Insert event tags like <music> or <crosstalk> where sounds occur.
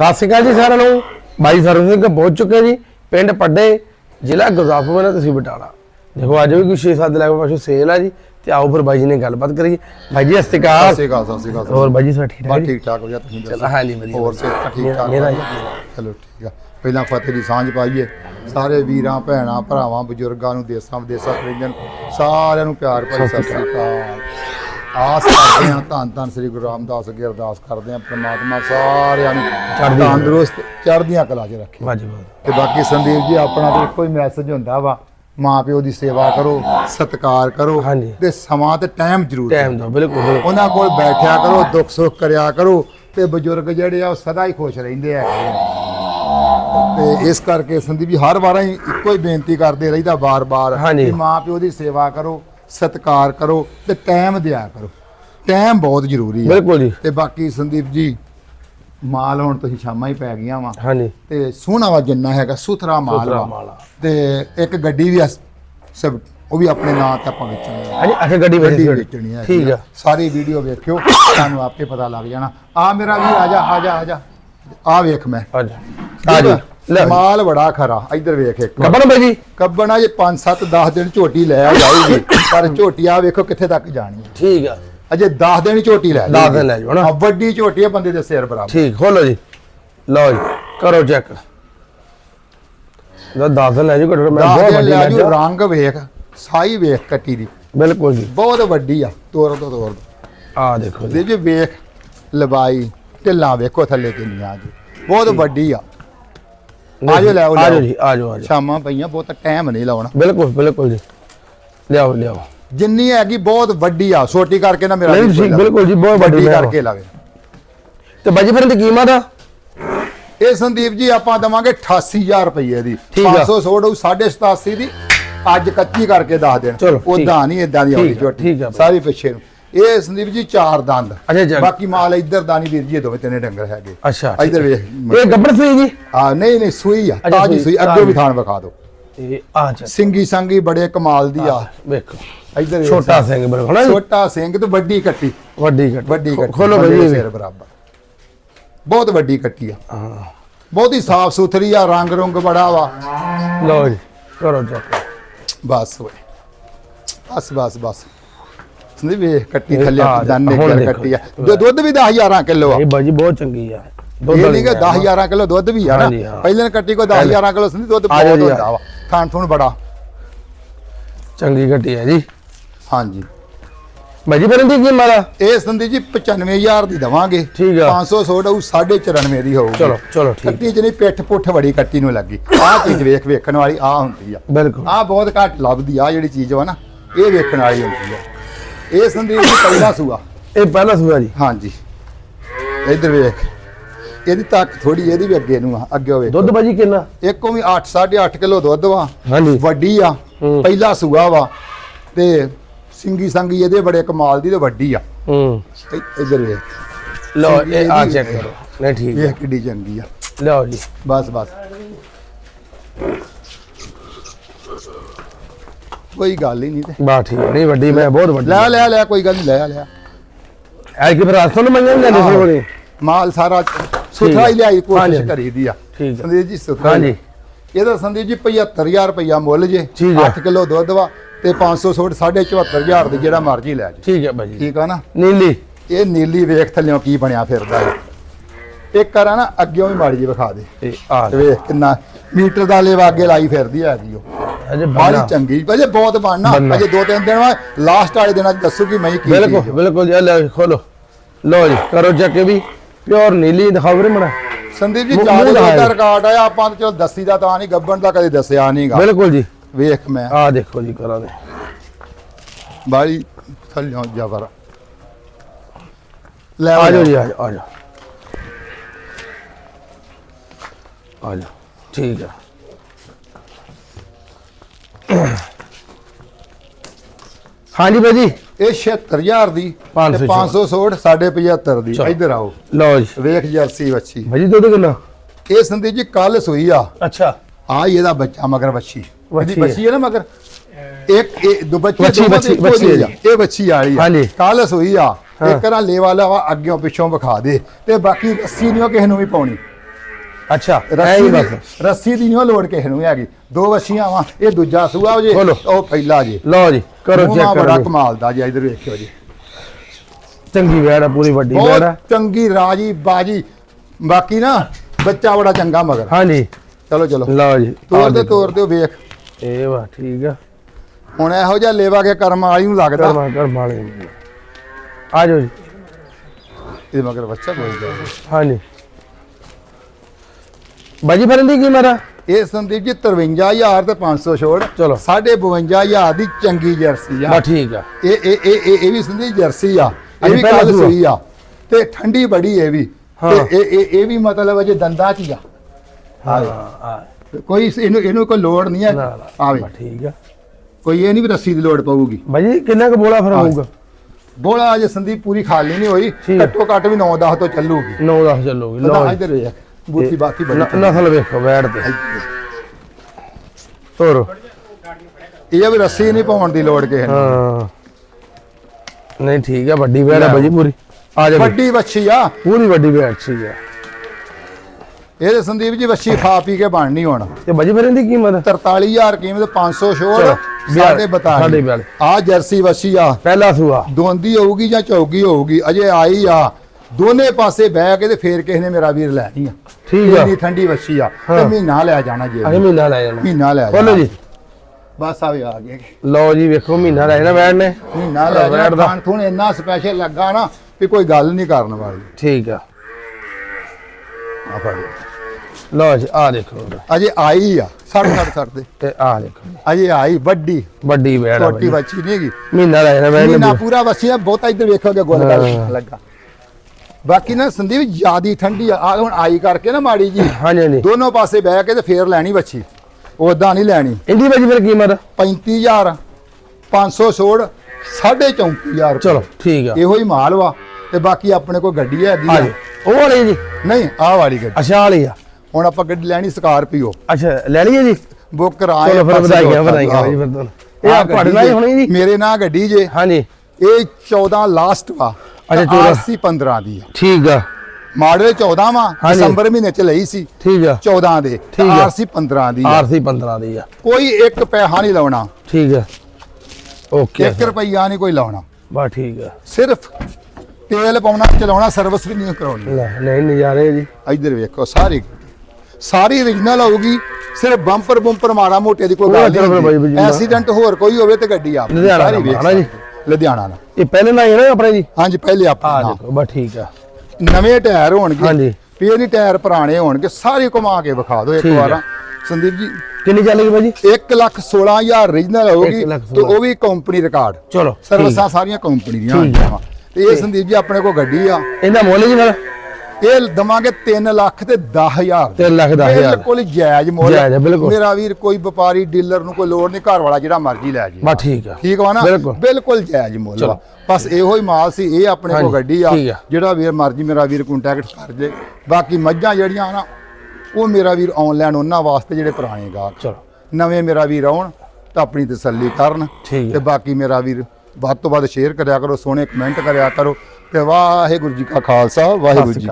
ਸਤਿ ਸ਼੍ਰੀ ਅਕਾਲ ਜੀ ਸਾਰਿਆਂ ਨੂੰ। ਬਾਈ ਸਰਵ ਸਿੰਘ ਪਹੁੰਚ ਚੁੱਕੇ ਜੀ ਪਿੰਡ ਪੱਡੇ ਜ਼ਿਲ੍ਹਾ ਗੁਰਦਾਸਪੁਰ ਤੁਸੀਂ ਬਟਾਲਾ। ਦੇਖੋ ਅੱਜ ਵੀ ਕੋਈ 6-7 ਲੱਖ ਪਸ਼ੂ ਸੇਲ ਆ ਜੀ ਤੇ ਆਓ ਫਿਰ ਬਾਈ ਜੀ ਨੇ ਗੱਲਬਾਤ ਕਰੀਏ। ਬਾਈ ਜੀ ਸਤਿ ਸ਼੍ਰੀ ਅਕਾਲ। ਸ਼੍ਰੀ ਅਕਾਲ ਸਤਿ ਸ਼੍ਰੀ ਅਕਾਲ ਹੋਰ ਬਾਈ ਜੀ ਸਭ ਠੀਕ ਠਾਕ ਜੀ? ਠੀਕ ਠਾਕ ਹੋ ਜਾ ਤੁਸੀਂ ਚਲੋ ਦੱਸੋ ਹਾਂਜੀ ਵਧੀਆ। ਹੋਰ ਸਿਹਤ ਠੀਕ ਠਾਕ ਮੇਰਾ ਜੀ। ਚਲੋ ਠੀਕ ਆ। ਪਹਿਲਾਂ ਫਤਿਹ ਦੀ ਸਾਂਝ ਪਾਈਏ। ਸਾਰੇ ਵੀਰਾਂ ਭੈਣਾਂ ਭਰਾਵਾਂ ਬਜ਼ੁਰਗਾਂ ਨੂੰ ਦੇਸਾਂ ਵਿਦੇਸਾਂ ਖਰੀਦਣ ਨੂੰ ਸਾਰਿਆਂ ਨੂੰ ਪਿਆਰ ਭਰੀ ਸਤਿ ਸ਼੍ਰੀ ਅਕਾਲ। ਆਸ ਕਰਦੇ ਹਾਂ ਧੰਨ ਧੰਨ ਸ੍ਰੀ ਗੁਰੂ ਰਾਮਦਾਸ ਅੱਗੇ ਅਰਦਾਸ ਕਰਦੇ ਹਾਂ ਪ੍ਰਮਾਤਮਾ ਸਾਰਿਆਂ ਨੂੰ। ਤੰਦਰੁਸਤ ਚੜ੍ਹਦੀਆਂ ਕਲਾ 'ਚ ਰੱਖੇ ਵਾਜੀ ਤੇ ਬਾਕੀ ਸੰਦੀਪ ਜੀ ਆਪਣਾ ਤਾਂ ਇੱਕੋ ਹੀ ਮੈਸੇਜ ਹੁੰਦਾ ਵਾ ਮਾਂ ਪਿਓ ਦੀ ਸੇਵਾ ਕਰੋ ਸਤਿਕਾਰ ਕਰੋ। ਤੇ ਸਮਾਂ ਤੇ ਟਾਈਮ ਜ਼ਰੂਰ ਟਾਈਮ ਦੋ ਬਿਲਕੁਲ। ਉਹਨਾਂ ਕੋਲ ਬੈਠਿਆ ਕਰੋ ਦੁੱਖ ਸੁੱਖ ਕਰਿਆ ਕਰੋ ਤੇ ਬਜ਼ੁਰਗ ਜਿਹੜੇ ਆ ਉਹ ਸਦਾ ਹੀ ਖੁਸ਼ ਰਹਿੰਦੇ ਆ ਤੇ ਇਸ ਕਰਕੇ ਸੰਦੀਪ ਜੀ ਹਰ ਵਾਰਾਂ ਹੀ ਇੱਕੋ ਹੀ ਬੇਨਤੀ ਕਰਦੇ ਰਹੀਦਾ ਬਾਰ-ਬਾਰ। ਕਿ ਮਾਂ ਪਿਓ ਦੀ ਸੇਵਾ ਕਰੋ ਸਤਿਕਾਰ ਕਰੋ ਤੇ ਟਾਈਮ ਦਿਆ ਕਰੋ। ਟਾਈਮ ਬਹੁਤ ਜ਼ਰੂਰੀ ਹੈ ਬਿਲਕੁਲ ਜੀ। ਤੇ ਬਾਕੀ ਸੰਦੀਪ ਜੀ ਮਾਲ ਹੁਣ ਤੁਸੀਂ ਸ਼ਾਮਾਂ ਹੀ ਪੈ ਗਈਆਂ ਵਾ। ਹਾਂਜੀ। ਤੇ ਸੋਹਣਾ ਵਾ ਜਿੰਨਾ ਹੈਗਾ ਸੁਥਰਾ ਮਾਲ ਸੁਥਰਾ ਵਾ ਮਾਲ ਆ। ਤੇ ਇੱਕ ਗੱਡੀ ਵੀ ਆ ਸਭ ਉਹ ਵੀ ਆਪਣੇ ਨਾਂ ਤੇ ਆਪਾਂ ਵੇਚਣੀ ਆ। ਹਾਂਜੀ ਅੱਛਾ ਗੱਡੀ ਗੱਡੀ ਵੇਚੀ ਵੇਚਣੀ ਹੈ ਠੀਕ ਆ। ਸਾਰੀ ਵੀਡੀਓ ਵੇਖਿਓ ਤੁਹਾਨੂੰ ਆਪੇ ਪਤਾ ਲੱਗ ਜਾਣਾ। ਆ ਮੇਰਾ ਵੀ ਆ ਜਾ ਆ ਜਾ ਆ ਜਾ। ਆ ਵੇਖ ਮੈਂ। ਆ? ਜਾ। ਆ ਮਾਲ ਬੜਾ ਖਰਾ ਇੱਧਰ ਵੇਖ ਇੱਕ ਕੱਪੜਾ ਬਾਈ ਜੀ। ਕੱਬਣਾ ਜੇ 5 7 10 ਦਿਨ ਝੋਟੀ ਲੈ ਜਾਊਗੀ <coughs> ਪਰ ਝੋਟੀ ਆ ਵੇਖੋ ਕਿੱਥੇ ਤੱਕ ਜਾਣੀ ਹੈ। ਠੀਕ ਆ। ਅਜੇ 10 ਦਿਨ ਹੀ ਝੋਟੀ ਲੈ 10 ਜਾਊਗੀ। ਦਿਨ ਲੈ ਜਾਓ ਨਾ। ਆ ਵੱਡੀ ਝੋਟੀ ਹੈ ਬੰਦੇ ਦੇ ਸਿਰ ਬਰਾਬਰ। ਠੀਕ ਖੋਲੋ ਜੀ। ਲਓ ਜੀ ਕਰੋ ਚੈੱਕ। ਦਾ 10 ਦਿਨ ਲੈ ਜੀ ਘੱਟੋ ਮੈਂ 10 ਬਹੁਤ ਦਿਨ ਵੱਡੀ ਲੈ ਜੂ ਆ। ਰੰਗ ਵੇਖ ਸਾਈ ਵੇਖ ਕੱਟੀ ਦੀ। ਬਿਲਕੁਲ ਜੀ। ਬਹੁਤ ਵੱਡੀ ਆ ਤੋਰ ਤੋਂ ਤੋਰ ਆ ਦੇਖੋ ਜੀ। ਦੇ ਜੇ ਵੇਖ ਲਬਾਈ ਢਿੱਲਾਂ ਵੇਖੋ ਥੱਲੇ ਕਿੰਨੀਆਂ ਜੀ। ਬਹੁਤ ਵੱਡੀ ਆ। ਆਜੋ ਲੈ ਆਓ, ਲੈ ਆਜੋ ਆਓ। ਜੀ ਆਜੋ ਆਜੋ। ਸ਼ਾਮਾਂ ਪਈਆਂ ਬਹੁਤ ਟਾਈਮ ਨਹੀਂ ਲਾਉਣਾ। ਬਿਲਕੁਲ ਬਿਲਕੁਲ ਜੀ। ਲਿਆਓ ਲਿਆਓ। ਜਿੰਨੀ ਹੈਗੀ ਬਹੁਤ ਵੱਡੀ ਆ ਛੋਟੀ ਕਰਕੇ ਨਾ ਮੇਰਾ ਨਹੀਂ ਵੀ ਕੋਈ ਠੀਕ ਲੱਗੇ। ਬਿਲਕੁਲ ਜੀ ਬਹੁਤ ਵੱਡੀ ਵੱਡੀ ਮੈਂ ਕਰਕੇ ਲਾਵੇ ਤੇ ਬਾਜੀ ਫਿਰ ਇਹਦੀ ਕੀਮਤ ਆ? ਇਹ ਸੰਦੀਪ ਜੀ ਆਪਾਂ ਦਵਾਂਗੇ 88000 ਰੁਪਏ ਦੀ। ਠੀਕ ਆ। 500 ਛੋੜ ਉਹ 87 ਦੀ। ਅੱਜ ਕੱਚੀ ਕਰਕੇ ਦੱਸ ਦੇਣ। ਚਲੋ, ਠੀਕ। ਉਦਾਂ ਨਹੀਂ ਇਦਾਂ ਦੀ ਆਉਂਦੀ ਠੀਕ ਆ, ਠੀਕ ਆ ਝੋਟੀ ਬਾਈ। ਸਾਰੀ ਪਿੱਛੇ ਨੂੰ। ਇਹ ਸੰਦੀਪ ਜੀ ਚਾਰ ਦੰਦ। ਅੱਛਾ ਬਾਕੀ ਮਾਲ ਇੱਧਰ ਦਾਨੀ ਵੀਰ ਜੀ ਇਹ ਦੋਵੇਂ ਤਿੰਨੇ ਡੰਗਰ ਹੈਗੇ। ਅੱਛਾ ਇੱਧਰ ਵੇਖ। ਇਹ ਗੱਬੜ ਸੂਈ ਜੀ? ਆ ਨਹੀਂ ਨਹੀਂ ਸੂਈ ਆ ਤਾਜੀ ਸੂਈ, ਅੱਗੇ। ਵੀ ਥਾਣ ਵਿਖਾ ਦਿਓ। ਆ ਚੱਲ ਸਿੰਗੀ ਸੰਗੀ ਬੜੇ ਕਮਾਲ ਦੀ ਆ। ਵੇਖੋ। ਇੱਧਰ ਵੇਖ ਛੋਟਾ ਸਿੰਘ ਜੀ? ਛੋਟਾ ਸਿੰਘ ਤੇ ਵੱਡੀ ਕੱਟੀ। ਵੱਡੀ ਕੱਟ। ਵੱਡੀ ਕੱਟੀ ਖੋਲੋ ਬਾਈ ਦੇ ਸਿਰ ਬਰਾਬਰ। ਬਹੁਤ ਵੱਡੀ ਕੱਟੀ ਆ। ਹਾਂ। ਬਹੁਤ ਹੀ ਸਾਫ਼ ਸੁਥਰੀ ਆ ਰੰਗ ਰੁੰਗ ਬੜਾ ਵਾ। ਲਓ ਜੀ ਕਰੋ ਚੈੱਕ। ਬਸ ਓਏ। ਬਸ ਬਸ ਬਸ। ਸੰਦੀ ਵੇਖ ਕੱਟੀ ਇਹ ਥੱਲੇ ਆ, ਦਾਨੇ ਕਰ ਕੱਟੀ ਆ। ਦੁੱਧ ਵੀ 10 11 ਕਿਲੋ ਆ। ਇਹ ਬਾਜੀ ਬਹੁਤ ਚੰਗੀ ਆ। ਦੁੱਧ ਇਹ ਨਹੀਂ ਕਿ ਮੈਂ 10 11 ਕਿਲੋ ਦੁੱਧ ਵੀ ਆ ਨਾ। ਪਹਿਲਾਂ ਕੱਟੀ ਕੋ 10 11 ਕਿਲੋ ਸੰਦੀ ਦੁੱਧ ਆ ਬਹੁਤ ਆ। ਹੁੰਦਾ ਵਾ। ਥਾਣ ਥੁਣ ਬੜਾ। ਚੰਗੀ ਘਟੀ ਹੈ ਜੀ। ਹਾਂਜੀ। ਬਾਜੀ ਫਿਰ ਇਹਦੀ ਕੀਮਤ ਆ ਇਹ ਸੰਦੀ ਜੀ 95000 ਦੀ ਦਵਾਂਗੇ। ਠੀਕ ਆ। 500 ਸੋਡ ਉਹ 94 ਦੀ ਹੋਊਗੀ। ਚਲੋ ਚਲੋ ਠੀਕ। ਕੱਟੀ ਨਹੀਂ ਪਿੱਠ ਪੁੱਠ ਬੜੀ ਕੱਟੀ ਨੂੰ ਲੱਗੀ। ਆਹ ਚੀਜ਼ ਵੇਖ ਵੇਖਣ ਵਾਲੀ ਆ ਹੁੰਦੀ ਆ। ਬਿਲਕੁਲ। ਆਹ ਬਹੁਤ ਘੱਟ ਲੱਭਦੀ ਆ ਜਿਹੜੀ ਚੀਜ਼ ਵਾ ਨਾ ਇਹ ਵੇਖਣ ਵਾਲੀ ਹੁੰਦੀ ਆ। ਇਹ ਸੰਦੀਪ ਜੀ ਪਹਿਲਾ ਸੂਆ। ਇਹ ਪਹਿਲਾ ਸੂਆ ਜੀ। ਹਾਂਜੀ। ਇੱਧਰ ਵੇਖ। ਇਹਦੀ ਤੱਕ ਥੋੜੀ ਇਹਦੀ ਵੀ ਅੱਗੇ ਨੂੰ ਆ ਅੱਗੇ ਹੋਵੇ ਦੁੱਧ ਬਾਜੀ ਕਿੰਨਾ? ਇੱਕੋਂ ਵੀ 8 8.5 ਕਿਲੋ ਦੁੱਧ ਵਾ। ਹਾਂਜੀ। ਵੱਡੀ ਆ। ਪਹਿਲਾ ਸੂਆ ਵਾ। ਤੇ ਸਿੰਗੀ ਸੰਗੀ ਇਹਦੇ ਬੜੇ ਕਮਾਲ ਦੀ ਤੇ ਵੱਡੀ ਆ। ਹੂੰ। ਇੱਧਰ ਵੇਖ। ਲਓ ਇਹ ਆ ਚੈੱਕ ਕਰੋ। ਨਹੀਂ ਠੀਕ ਹੈ ਵੇਖ ਕਿੱਡੀ ਚੰਗੀ ਆ। ਲਓ ਜੀ। ਬਸ ਬਸ। ਕੋਈ ਗੱਲ ਹੀ ਨਹੀਂ ਤੇ। ਬਾ ਠੀਕ। ਨਹੀਂ ਵੱਡੀ ਮੈਂ ਬਹੁਤ ਵੱਡੀ ਲੈ ਲੈ ਲੈ ਕੋਈ ਗੱਲ ਨਹੀਂ ਲੈ ਲਿਆ ਐ ਕਿ ਫਿਰ ਨੂੰ ਮੰਗਣ ਜਾਂਦੇ ਸੀ ਕੋਲੇ ਮਾਲ ਸਾਰਾ ਸੁਥਰਾ ਹੀ ਲਿਆਈ ਕੋਸ਼ਿਸ਼ ਕਰੀਦੀ ਆ। ਠੀਕ ਆ। ਸੰਦੀਪ ਜੀ ਸੁਥਰਾ ਹਾਂਜੀ। ਇਹਦਾ ਸੰਦੀਪ ਜੀ 75000 ਰੁਪਇਆ ਮੁੱਲ ਜੇ। ਠੀਕ ਆ। 8 ਕਿਲੋ ਦੁੱਧ ਵਾ ਤੇ 500 ਸੋਟ 74500 ਦੀ ਜਿਹੜਾ ਮਰਜ਼ੀ ਲੈ ਜੇ। ਠੀਕ ਹੈ ਬਾਜੀ ਠੀਕ ਆ ਨਾ? ਨੀਲੀ। ਇਹ ਨੀਲੀ ਵੇਖ ਥੱਲਿਓਂ ਕੀ ਬਣਿਆ ਫਿਰਦਾ ਹੈ। ਇੱਕ ਕਰਾਂ ਨਾ ਅੱਗਿਓਂ ਵੀ ਮਾੜੀ ਜੀ ਵਿਖਾ ਦੇ। ਇਹ ਆ ਵੇਖ ਕਿੰਨਾ ਮੀਟਰ ਦਾ ਲੇਵਾ ਅੱਗੇ ਲਾਈ ਫਿਰਦੀ ਹੈਗੀ ਉਹ। ਅਜੇ ਬਣਾ ਚੰਗੀ ਅਜੇ ਬਹੁਤ ਬਣਨਾ। ਅਜੇ ਦੋ ਤਿੰਨ ਦਿਨ ਵਾ ਲਾਸਟ ਵਾਲੇ ਦਿਨਾਂ ਚ ਦੱਸੂ ਕਿ ਮੈਂ ਕੀ ਬਿਲਕੁਲ। ਬਿਲਕੁਲ ਜੀ ਲੈ ਖੋਲੋ। ਲਓ ਜੀ ਕਰੋ ਚੈੱਕ ਵੀ। ਪਿਓਰ ਨੀਲੀ ਦਿਖਾਓ ਵੀਰੇ ਮਣਾ ਸੰਦੀਪ ਜੀ ਮੂੰਹ ਦਾ। ਰਿਕਾਰਡ ਆ ਆਪਾਂ ਤਾਂ ਚਲੋ ਦੱਸੀ ਦਾ ਤਾਂ ਨਹੀਂ ਗੱਬਣ ਦਾ ਕਦੇ ਦੱਸਿਆ ਨਹੀਂਗਾ। ਬਿਲਕੁਲ ਜੀ। ਵੇਖ ਮੈਂ। ਆ ਦੇਖੋ ਜੀ ਕਰਾਂ ਦੇ ਬਾਲੀ ਥੱਲਿਓਂ ਜਬਰ ਲੈ ਆ ਜਾਓ ਜੀ ਆ ਜਾਓ ਆ ਜਾਓ ਠੀਕ ਆ। <coughs> ਹਾਂਜੀ ਬਾਜੀ ਇਹ 76000 ਦੀ 500 ਤੇ 500 ਸੋਟ 75 ਦੀ। ਇੱਧਰ ਆਓ। ਲਓ ਜੀ। ਵੇਖ ਜਰਸੀ ਵੱਛੀ। ਬਾਜੀ ਦੁੱਧ ਕਿੰਨਾ? ਇਹ ਸੰਦੀਪ ਜੀ ਕੱਲ ਸੂਈ ਆ। ਅੱਛਾ। ਆ ਇਹਦਾ ਬੱਚਾ ਮਗਰ ਵੱਛੀ। ਵੱਛੀ ਹੈ। ਨਾ ਮਗਰ? ਇੱਕ ਇਹ ਦੋ ਬੱਚੇ। ਇਹ ਵੱਛੀ ਵਾਲੀ ਆ। ਹਾਂਜੀ। ਕੱਲ ਸੂਈ ਆ। ਇੱਕ ਰਾਂ ਲੇਵਾ ਲਵਾ ਅੱਗਿਓਂ ਪਿੱਛੋਂ ਵਿਖਾ ਦੇ। ਤੇ ਬਾਕੀ ਰੱਸੀ ਨਹੀਂ ਕਿਸੇ ਨੂੰ ਵੀ ਪਾਉਣੀ। ਅੱਛਾ ਐ ਰੱਸੀ ਹੀ ਦੀ ਰੱਸੀ ਦੀ ਨਹੀਂ ਲੋੜ ਕਿਸੇ ਨੂੰ ਹੈਗੀ। ਦੋ ਵਛੀਆਂ ਵਾ ਇਹ ਦੂਜਾ ਸੂਆ ਜੇ ਖੋਲੋ। ਉਹ ਪਹਿਲਾ ਜੇ। ਲਓ ਜੀ ਕਰੋ ਮੂੰਹਾਂ ਚੈੱਕ ਬੜਾ ਕਰੋ ਕਮਾਲ ਦਾ ਜੀ ਇਧਰ ਵੇਖਿਓ ਜੀ। ਚੰਗੀ ਵੈੜ ਆ ਪੂਰੀ ਵੱਡੀ ਵੈੜ ਆ। ਬਹੁਤ ਚੰਗੀ ਰਾਜੀ ਬਾਜੀ। ਬਾਕੀ ਨਾ ਬੱਚਾ ਬੜਾ ਚੰਗਾ ਮਗਰ। ਹਾਂਜੀ। ਚਲੋ ਚਲੋ। ਲਓ ਜੀ ਤੋਰ ਦੇ ਦੇਖੋ। ਤੋਰ ਦਿਓ ਵੇਖ। ਇਹ ਵਾ ਠੀਕ ਆ। ਹੁਣ ਇਹੋ ਜਿਹਾ ਲੇਵਾ ਕੇ ਕਰਮ ਵਾਲੀ ਨੂੰ ਲੱਗਦਾ। ਕਰਮਾ ਕਰਮਾ ਵਾਲੇ। ਆ ਜਾਓ ਜੀ। ਇਹ ਮਗਰ ਬੱਚਾ ਕੋਈ ਗਿਆ ਹਾਂਜੀ। ਬਾਜੀ ਫਰਨ ਦੀ ਕੀ ਮਾਰਾ ਇਹ ਸੰਦੀਪ ਜੀ 53000 ਤੇ 500 ਛੋੜ। ਚਲੋ। 52500 ਦੀ ਚੰਗੀ ਜਰਸੀ ਆ। ਬਾ ਠੀਕ ਆ। ਇਹ ਇਹ ਇਹ ਇਹ ਵੀ ਸੰਦੀਪ ਜਰਸੀ ਆ। ਇਹ ਵੀ ਸੂਆ। ਸੂਈ ਆ। ਤੇ ਠੰਡੀ ਬੜੀ ਇਹ ਵੀ। ਹਾਂ। ਤੇ ਇਹ ਇਹ ਇਹ ਵੀ ਮਤਲਬ ਅਜੇ ਦੰਦਾਂ 'ਚ ਹੀ ਆ। ਹਾਂ ਕੋਈ ਇਹਨੂੰ ਇਹਨੂੰ ਕੋਈ ਲੋੜ ਨਹੀਂ ਹੈ। ਆਵੇ। ਠੀਕ ਆ। ਕੋਈ ਇਹ ਨਹੀਂ ਵੀ ਰੱਸੀ ਦੀ ਲੋੜ ਪਊਗੀ। ਬਾਜੀ ਕਿੰਨਾ ਕੁ ਬੋਲਾ ਫਿਰ ਹੋਊਗਾ? ਬੋਲਾ ਅਜੇ ਸੰਦੀਪ ਪੂਰੀ ਖਾਲੀ ਨਹੀਂ ਹੋਈ। ਹੈ। ਘੱਟੋ ਘੱਟ ਵੀ 9-10 ਤੋਂ ਚੱਲੂਗੀ। 9 10 ਚੱਲੋਗੇ। ਲਓ ਜੀ। ਇਧਰ ਵੇਖ। ਬੂਥੀ ਬਾਤੀ ਬੜੀ ਨ- ਨਸਲ ਵੇਖੋ ਵੈੜ ਤੇ। ਤੋਰੋ। ਇਹ ਵੀ ਰੱਸੀ ਨਹੀਂ ਪਾਉਣ ਦੀ ਲੋੜ ਕਿਸੇ ਨੂੰ। ਹਾਂ। ਨਹੀਂ ਠੀਕ ਆ ਵੱਡੀ ਵੈੜ ਆ ਬਾਜੀ ਪੂਰੀ। ਆ ਜਾ। ਵੱਡੀ ਵੱਛੀ ਆ। ਪੂਰੀ ਵੱਡੀ ਵੈੜ ਸੀ ਆ। ਇਹਦੇ ਸੰਦੀਪ ਜੀ ਵੱਛੀ ਖਾ ਪੀ ਕੇ ਬਣਨੀ ਹੁਣ। ਤੇ ਬਾਜੀ ਫਿਰ ਇਹਦੀ ਕੀਮਤ? 43000 ਕੀਮਤ 500 ਛੋੜ ਸਾਡੇ ਸਾਢੇ ਬਿਆਲੀ। ਆ ਜਰਸੀ ਵੱਛੀ ਆ। ਪਹਿਲਾ ਸੂਆ। ਦੋਂਦੀ ਹੋਊਗੀ ਜਾਂ ਚੌਗੀ ਹੋਊਗੀ ਅਜੇ ਆਈ ਆ। ਦੋਨੇ ਪਾਸੇ ਬਹਿ ਕੇ ਤੇ ਫੇਰ ਕਿਸੇ ਨੇ ਮੇਰਾ ਵੀਰ ਲੈਣੀ ਆ। ਠੀਕ ਆ। ਇੰਨੀ ਠੰਡੀ ਵੱਛੀ ਆ। ਤੇ ਹਾਂ। ਮਹੀਨਾ ਲੈ ਜਾਣਾ ਜੀ ਅਜੇ ਮਹੀਨਾ ਲੈ ਜਾਣਾ। ਮਹੀਨਾ ਲੈ ਬੋਲੋ ਜਾਣਾ। ਜੀ। ਬਸ ਆਵੇ ਆ ਗਏ। ਲਓ ਜੀ ਵੇਖੋ ਮਹੀਨਾ ਲੈ ਜਾਣਾ ਵੈੜ ਨੇ। ਮਹੀਨਾ ਲੈ ਬੈਠ ਜਾਣਾ। ਖਾਣ ਥੂਣ ਇੰਨਾ ਸਪੈਸ਼ਲ ਲੱਗਾ ਨਾ ਵੀ ਕੋਈ ਗੱਲ ਨਹੀਂ ਕਰਨ ਵਾਲੀ। ਠੀਕ ਆ। ਆ ਫੜ ਲਓ। ਜੀ ਆ ਦੇਖੋ। ਅਜੇ ਆਈ ਆ। ਸੜ ਸੜ ਸੜ ਦੇ ਤੇ ਆ ਦੇਖੋ। ਅਜੇ ਆਈ ਵੱਡੀ। ਵੱਡੀ ਆ ਛੋਟੀ ਵੱਛੀ ਨਹੀਂ ਹੈਗੀ। ਮਹੀਨਾ ਲੈ ਜਾਣਾ ਵੈੜ ਮਹੀਨਾ ਨੇ ਪੂਰਾ ਵੱਛੀ ਆ ਬਹੁਤਾ ਇੱਧਰ ਵੇਖੋਗੇ ਗੋਲ ਹਾਂ। ਗਲ ਲੱਗਾ। ਬਾਕੀ ਨਾ ਸੰਦੀਪ ਜਿਆਦੀ ਠੰਡੀ ਆ। ਆਹ ਹੁਣ ਆਈ ਕਰਕੇ ਨਾ ਮਾੜੀ ਜੀ। ਹਾਂਜੀ ਹਾਂਜੀ। ਦੋਨੋਂ ਪਾਸੇ ਬਹਿ ਕੇ ਤੇ ਫੇਰ ਲੈਣੀ ਵੱਛੀ। ਉਦਾਂ ਨਹੀਂ ਲੈਣੀ। ਇਹਦੀ ਬਾਜੀ ਫਿਰ ਕੀਮਤ 35000 500 ਛੋੜ 34000 ਚਲੋ ਠੀਕ ਆ। ਇਹੋ ਹੀ ਮਾਲ ਵਾ। ਤੇ ਬਾਕੀ ਆਪਣੇ ਕੋਲ ਗੱਡੀ ਹੈਗੀ ਆ ਜੀ ਉਹ ਵਾਲੀ ਜੀ? ਨਹੀਂ ਆਹ ਵਾਲੀ ਗੱਡੀ। ਅੱਛਾ ਵਾਲੀ ਆ। ਹੁਣ ਆਪਾਂ ਗੱਡੀ ਲੈਣੀ ਸਕਾਰਪੀਓ। ਅੱਛਾ ਲੈ ਲਈਏ ਜੀ? ਬੁੱਕ ਕਰਾਏ ਚਲੋ ਫਿਰ ਵਧਾਈਆਂ ਵਧਾਈਆਂ। ਬਾਜੀ ਫਿਰ ਤੁਹਾਨੂੰ ਇਹ ਆ ਨਾਲ ਹੀ ਜੇ, ਹੋਣੀ ਜੀ? ਮੇਰੇ ਨਾਂ ਗੱਡੀ ਜੇ। ਹਾਂਜੀ। ਇਹ 14 ਲਾਸਟ ਵਾ। ਅੱਛਾ, 14 80 15 ਦੀ ਆ। ਠੀਕ ਆ। ਮਾਡਲ 14 ਵਾ ਹਾਂਜੀ। ਦਸੰਬਰ ਮਹੀਨੇ ਚ ਲਈ ਸੀ। ਠੀਕ ਆ। 14 ਦੇ ਠੀਕ ਆ। ਆਰਸੀ 15 ਦੀ ਆ। ਆਰਸੀ 15 ਦੀ ਆ। ਕੋਈ ਇੱਕ ਪੈਸਾ ਨਹੀਂ ਲਾਉਣਾ। ਠੀਕ ਆ। ਓਕੇ 1 ਰੁਪਈਆ ਨਹੀਂ ਕੋਈ ਲਾਉਣਾ। ਬਾ ਠੀਕ ਆ। ਸਿਰਫ ਤੇਲ ਪਾਉਣਾ ਚਲਾਉਣਾ ਸਰਵਿਸ ਵੀ ਨਹੀਂ ਕਰਾਉਣੀ। ਲੈ ਨਹੀਂ ਨਜ਼ਾਰੇ ਜੀ। ਇੱਧਰ ਵੇਖੋ ਸਾਰੀ ਸਾਰੀ origignal ਆਊਗੀ। ਸਿਰਫ ਬੰਪਰ ਬੰਪਰ ਮਾੜਾ ਮੋਟੇ ਦੀ ਕੋਈ ਉਹ ਗੱਲ ਚਲੋ ਫਿਰ ਬਾਈ ਨਹੀਂ ਐਕਸੀਡੈਂਟ ਹੋਰ ਕੋਈ ਹੋਵੇ ਤੇ ਗੱਡੀ ਆਪ ਲੁਧਿਆਣਾ ਸਾਰੀ ਦਾ ਵੇਖ ਮਾਣਾ ਜੀ। ਲੁਧਿਆਣਾ ਦਾ। ਇਹ ਪਹਿਲੇ ਨਾਲ ਹੀ ਹੈ ਨਾ ਆਪਣੇ ਜੀ? ਹਾਂਜੀ ਪਹਿਲੇ ਆ ਆਪਣਾ ਦੇਖੋ ਬਾ ਠੀਕ ਆ। ਨਵੇਂ ਟਾਇਰ ਹੋਣਗੇ ਹਾਂਜੀ। ਵੀ ਇਹ ਨਹੀਂ ਟਾਇਰ ਪੁਰਾਣੇ ਹੋਣਗੇ ਸਾਰੇ ਘੁਮਾ ਕੇ ਵਿਖਾ ਦਿਓ ਇੱਕ ਠੀਕ। ਵਾਰ। ਸੰਦੀਪ ਜੀ ਕਿੰਨੀ ਚੱਲੇਗੀ ਬਾਜੀ 1 ਲੱਖ 16000 origignal ਹੋਊਗੀ ਇੱਕ ਲੱਖ ਤੇ ਉਹ ਵੀ ਕੰਪਨੀ ਰਿਕਾਰਡ ਚਲੋ ਸਰਵਿਸਾਂ ਸਾਰੀਆਂ ਕੰਪਨੀ ਦੀਆਂ ਠੀਕ ਵਾ। ਤੇ ਇਹ ਸੰਦੀਪ ਜੀ ਆਪਣੇ ਕੋਲ ਗੱਡੀ ਆ। ਇਹਦਾ ਮੁੱਲ ਜੀ ਫਿਰ? ਇਹ ਦਵਾਂਗੇ 3 ਲੱਖ ਤੇ 10000 3 ਲੱਖ 10000 ਬਿਲਕੁਲ ਜਾਇਜ਼ ਮੁੱਲ। ਜਾਇਜ਼ ਬਿਲਕੁਲ। ਮੇਰਾ ਵੀਰ ਕੋਈ ਵਪਾਰੀ ਡੀਲਰ ਨੂੰ ਕੋਈ ਲੋੜ ਨਹੀਂ ਘਰ ਵਾਲਾ ਜਿਹੜਾ ਮਰਜ਼ੀ ਲੈ ਜੇ ਬਾ ਠੀਕ ਆ। ਠੀਕ ਵਾ ਨਾ? ਬਿਲਕੁਲ। ਜਾਇਜ਼ ਮੁੱਲ। ਵਾ। ਬਸ ਇਹੋ ਹੀ ਮਾਲ ਸੀ ਇਹ ਆਪਣੇ ਕੋਲ ਹਾਂਜੀ, ਗੱਡੀ ਆ। ਜਿਹੜਾ ਵੀਰ ਮਰਜ਼ੀ ਮੇਰਾ ਵੀਰ ਕੰਟੈਕਟ ਕਰ ਜੇ। ਬਾਕੀ ਮੱਝਾਂ ਜਿਹੜੀਆਂ ਨਾ ਉਹ ਮੇਰਾ ਵੀਰ ਆਨਲਾਈਨ ਉਹਨਾਂ ਵਾਸਤੇ ਜਿਹੜੇ ਪੁਰਾਣੇ ਗਾਹਕ ਚਲੋ। ਨਵੇਂ ਮੇਰਾ ਵੀਰ ਆਉਣ ਤਾਂ ਆਪਣੀ ਤਸੱਲੀ ਕਰਨ। ਤੇ ਬਾਕੀ ਮੇਰਾ ਵੀਰ ਵੱਧ ਤੋਂ ਵੱਧ ਸ਼ੇਅਰ ਕਰਿਆ ਕਰੋ ਸੋਹਣੇ ਕਮੈਂਟ ਕਰਿਆ ਕਰੋ। ਤੇ ਵਾਹਿਗੁਰੂ ਜੀ ਕਾ ਖਾਲਸਾ ਵਾਹਿਗੁਰੂ ਜੀ ਕੀ